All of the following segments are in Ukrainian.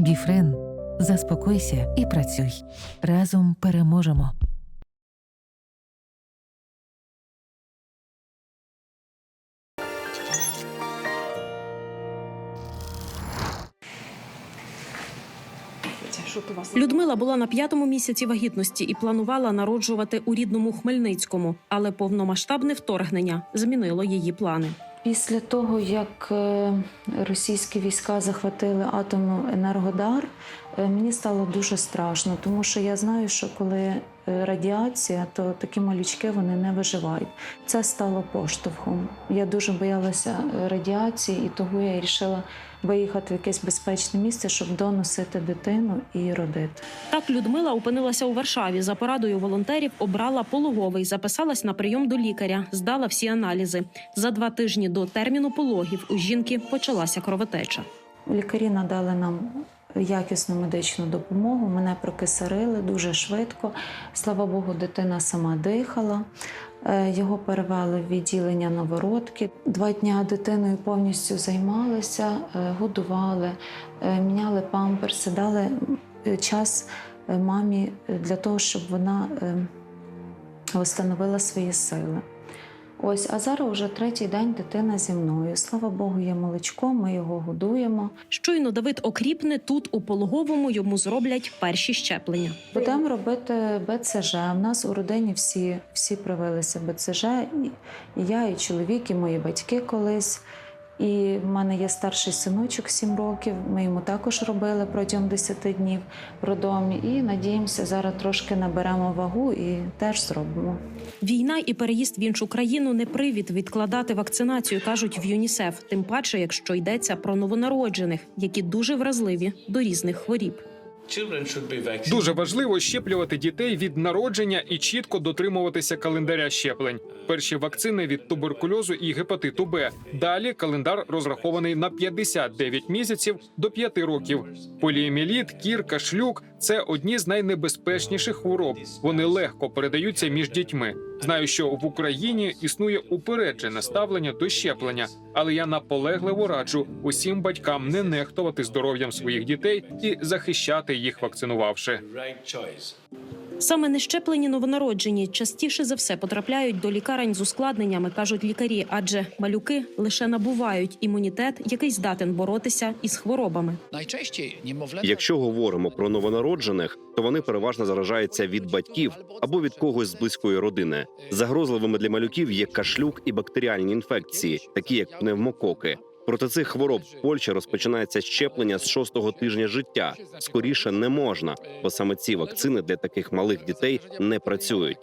Біфрен. Заспокойся і працюй. Разом переможемо. Людмила була на п'ятому місяці вагітності і планувала народжувати у рідному Хмельницькому, але повномасштабне вторгнення змінило її плани. Після того, як е, російські війська захватили атомну енергодар, мені стало дуже страшно, тому що я знаю, що коли е, радіація, то такі малючки вони не виживають. Це стало поштовхом. Я дуже боялася е, радіації, і того я вирішила виїхати в якесь безпечне місце, щоб доносити дитину і родити. Так Людмила опинилася у Варшаві. За порадою волонтерів обрала пологовий, записалась на прийом до лікаря, здала всі аналізи. За два тижні до терміну пологів у жінки почалася кровотеча. Лікарі надали нам якісну медичну допомогу. Мене прокисарили дуже швидко. Слава Богу, дитина сама дихала. Е, Його перевели в відділення новородки. Два дні дитиною повністю займалися, е, годували, е, міняли памперси, дали час мамі для того, щоб вона встановила свої сили. Ось, а зараз вже третій день дитина зі мною. Слава Богу, є молочко, ми його годуємо. Щойно Давид окріпне тут у пологовому йому зроблять перші щеплення. Будемо робити БЦЖ. У нас у родині всі, всі привилися БЦЖ. І, і я, і чоловік, і мої батьки колись. І в мене є старший синочок 7 років. Ми йому також робили протягом 10 днів родом. І надіємося, зараз трошки наберемо вагу і теж зробимо. Війна і переїзд в іншу країну не привід відкладати вакцинацію, кажуть в ЮНІСЕФ. Тим паче, якщо йдеться про новонароджених, які дуже вразливі до різних хворіб. Дуже важливо щеплювати дітей від народження і чітко дотримуватися календаря щеплень. Перші вакцини від туберкульозу і гепатиту Б. Далі календар розрахований на 59 місяців до 5 років. Поліеміліт, кір, кашлюк це одні з найнебезпечніших хвороб. Вони легко передаються між дітьми. Знаю, що в Україні існує упереджене ставлення до щеплення, але я наполегливо раджу усім батькам не нехтувати здоров'ям своїх дітей і захищати їх, вакцинувавши. Саме нещеплені новонароджені частіше за все потрапляють до лікарень з ускладненнями, кажуть лікарі, адже малюки лише набувають імунітет, який здатен боротися із хворобами. Німовлята Якщо говоримо про новонароджених, то вони переважно заражаються від батьків або від когось з близької родини. Загрозливими для малюків є кашлюк і бактеріальні інфекції, такі як пневмококи. Проти цих хвороб в Польщі розпочинається щеплення з шостого тижня життя. Скоріше не можна, бо саме ці вакцини для таких малих дітей не працюють.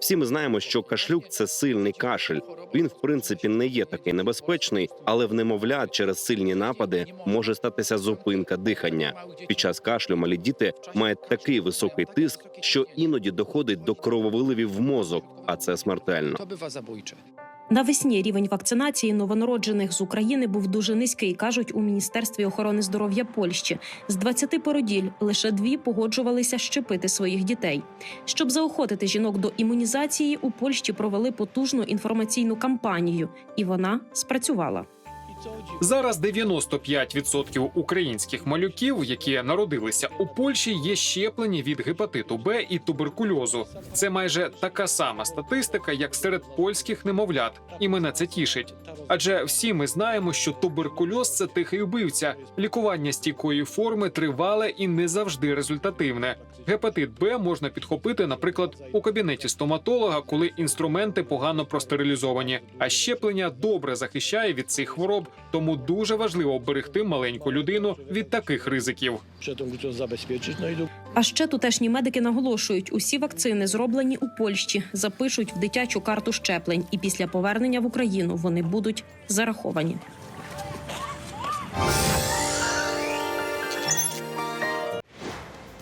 Всі ми знаємо, що кашлюк це сильний кашель. Він, в принципі, не є такий небезпечний, але в немовлят через сильні напади може статися зупинка дихання. Під час кашлю малі діти мають такий високий тиск, що іноді доходить до крововиливів в мозок, а це смертельно. Навесні рівень вакцинації новонароджених з України був дуже низький, кажуть у міністерстві охорони здоров'я Польщі. З 20 породіль лише дві погоджувалися щепити своїх дітей. Щоб заохотити жінок до імунізації, у Польщі провели потужну інформаційну кампанію, і вона спрацювала. Зараз 95% українських малюків, які народилися у Польщі, є щеплені від гепатиту Б і туберкульозу. Це майже така сама статистика, як серед польських немовлят, і мене це тішить. Адже всі ми знаємо, що туберкульоз це тихий убивця. Лікування стійкої форми тривале і не завжди результативне. Гепатит Б можна підхопити, наприклад, у кабінеті стоматолога, коли інструменти погано простерилізовані. А щеплення добре захищає від цих хвороб, тому дуже важливо оберегти маленьку людину від таких ризиків. No А ще тутешні медики наголошують, усі вакцини зроблені у Польщі, запишуть в дитячу карту щеплень, і після повернення в Україну вони будуть зараховані.